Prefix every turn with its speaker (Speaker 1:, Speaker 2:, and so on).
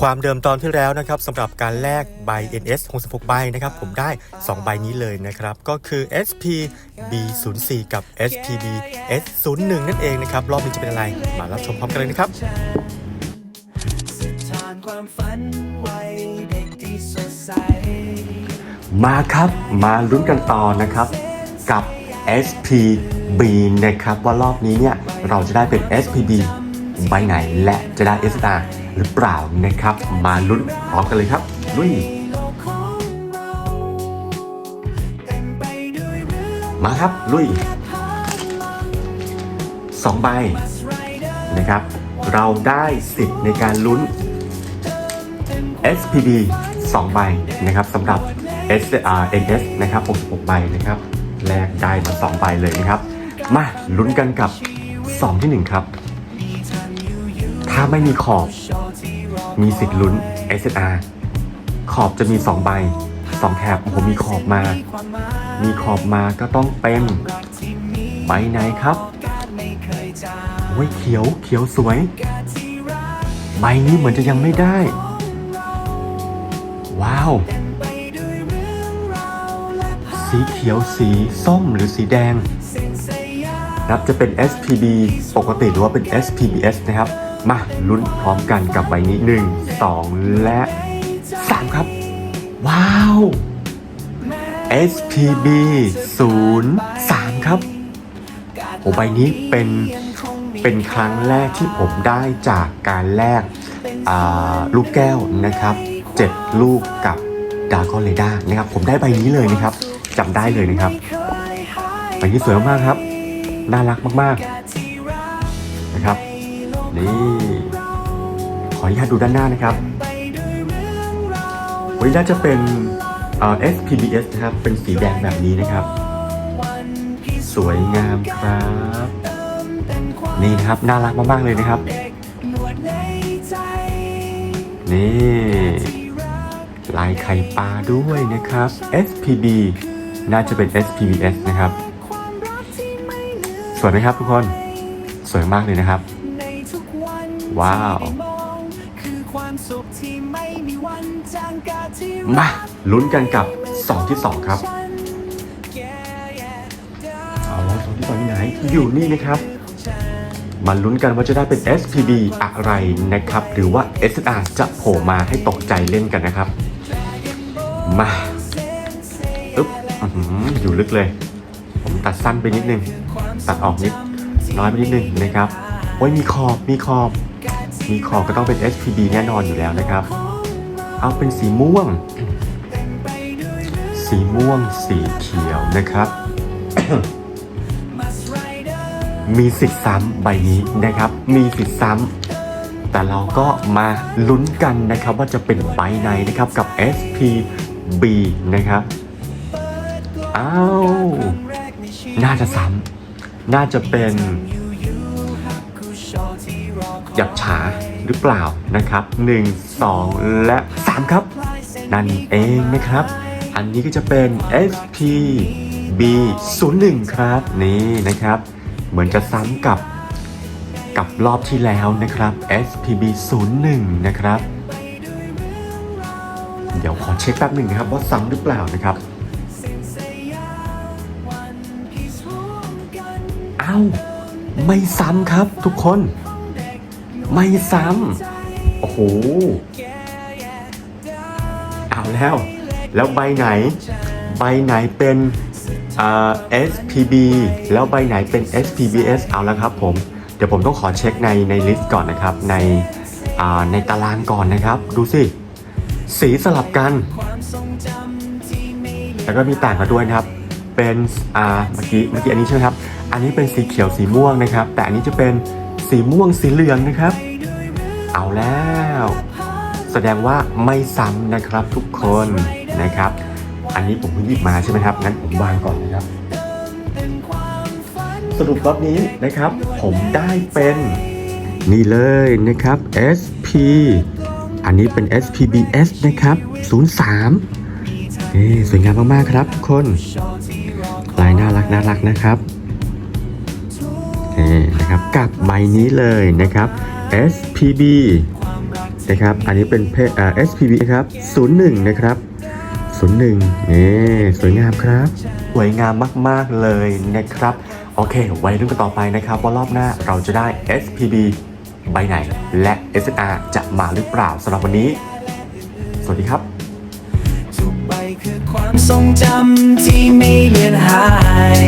Speaker 1: ความเดิมตอนที่แล้วนะครับสำหรับการแลกใบ NS 66ใบนะครับผมได้ 2 ใบนี้เลยนะครับ ก็คือ SP B04 กับ SPB S01 นั่นเองนะครับ รอบนี้จะเป็นอะไร มารับชมพร้อมกันเลยนะครับ
Speaker 2: มา
Speaker 1: ครับมาลุ้นกันต่อนะครับกับ SPB นะครับว่ารอบนี้เนี่ยเราจะได้เป็น SPB ใบไหนและจะได้ SR หรือเปล่านะครับ มาลุ้นพร้อมกันเลยครับลุย
Speaker 2: มา
Speaker 1: ครับลุยสองใบนะครับ เราได้สิทธิ์ในการลุ้น SPB 2ใบนะครับสำหรับ SR NS นะครับ66ใบนะครับแลกได้มา 2 ใบเลยนะครับ มาลุ้นกันกับ 2 ที่ 1 ครับ ถ้าไม่มีขอบ มีสิทธิ์ลุ้น SR ขอบจะมี 2 ใบ 2 แถบโอ้โหมีขอบมา
Speaker 2: มี
Speaker 1: ขอบมาก็ต้องเป็นใบไหนครับโอ้ยเขียวเขียวสวย ใบนี้เหมือนจะยังไม่ได้ ว้าว สีเขียวสีส้มหรือสีแดงนับจะเป็น SPB ปกติหรือว่าเป็น SPBS นะครับ มาลุ้นพร้อมกันกับใบนี้1 2และ3ครับ ว้าว SPB 03 ครับโอ้ใบนี้เป็นเป็นครั้งแรกที่ผมได้จากการแลกอ่าลูกแก้วนะครับ 7 ลูกกับดา g อนเ d ด r นะครับ ผมได้ใบนี้เลยนะครับจำได้เลยนะครับ ใบนี้สวยมากครับ น่ารักมาก นี่ ขออนุญาตดูด้านหน้านะครับวันนี้น่าจะเป็น SPBS นะครับ เป็นสีแดงแบบนี้นะครับ สวยงามครับ นี่นะครับ น่ารักมาก ๆ เลยนะครับ นี่ ลายไข่ปลาด้วยนะครับ SPB น่าจะเป็น SPBS นะครับ สวยไหมครับทุกคน สวยมากเลยนะครับ ว้าว
Speaker 2: คือความสุขที่ไม่มีวันจางกาที่
Speaker 1: มาลุ้นกันกับ2ที่2ครับ
Speaker 2: ฉันแก่แย่ได้
Speaker 1: เอาแล้วสองที่สองที่ไหน อยู่นี่นะครับ มาลุ้นกันว่าจะได้เป็น SPB อะไรนะครับ หรือว่า SR จะโผล่มาให้ตกใจเล่นกันนะครับ มาอึ๊บอื้อหืออยู่ลึกเลย ผมตัดสั้นไปนิดนึง ตัดออกนิดน้อยไปนิดนึงนะครับโอ้ยมีขอบมีขอบ มีขอบก็ต้องเป็น SPB แน่นอนอยู่แล้วนะครับ เอาเป็นสีม่วง สีม่วงสีเขียวนะครับ มีสิทธิ์ซ้ำใบนี้นะครับ มีสิทธิ์ซ้ำแต่เราก็มาลุ้นกันนะครับว่าจะเป็นใบไหนนะครับกับ SPB นะครับอ้าวน่าจะซ้ำน่าจะเป็น หยับฉาหรือเปล่านะครับ 1 2 และ 3 ครับ นั่นเองนะครับ อันนี้ก็จะเป็น SPB 01ครับ นี่นะครับ เหมือนจะซ้ำกับกับรอบที่แล้วนะครับ SPB 01นะครับ เดี๋ยวขอเช็คแป๊บหนึ่งนะครับว่าซ้ำหรือเปล่านะครับเอ้าไม่ซ้ำครับทุกคน ไม่ซ้ำโอ้โหเอาแล้ว แล้วใบไหน ใบไหนเป็นอ่า SPB แล้วใบไหนเป็น SPBS เอาแล้วครับผมเดี๋ยวผมต้องขอเช็คในในลิสต์ก่อนนะครับ ในในตารางก่อนนะครับ ดูสิ สีสลับกัน แล้วก็มีต่างกันด้วยนะครับ เป็นอ่าเมื่อกี้เมื่อกี้อันนี้ใช่ไหมครับ อันนี้เป็นสีเขียวสีม่วงนะครับ แต่อันนี้จะเป็น สีม่วงสีเหลืองนะครับ เอาแล้ว แสดงว่าไม่ซ้ำนะครับทุกคนนะครับ อันนี้ผมเพิ่งหยิบมาใช่ไหมครับงั้นผมวางก่อนนะครับ สรุปรอบนี้นะครับ ผมได้เป็นนี่เลยนะครับ SP อันนี้เป็น SPBS นะครับ 03นี่สวยงามมาก ๆ ครับทุกคนลายน่ารักน่ารักนะครับ นี่นะครับกับใบนี้เลยนะครับ SPB นะครับ อันนี้เป็นเพเอ่อ SPB นะครับ 01 นะครับ 01นี่สวยงามครับ สวยงามมาก ๆ เลยนะครับ โอเค ไว้รุ่นกันต่อไปนะครับ ว่ารอบหน้าเราจะได้ SPB ใบไหน และ SNR จะมาหรือเปล่าสำหรับวันนี้ สวัสดีครับ
Speaker 2: ทุกใบคือความทรงจำที่ไม่เลือนหาย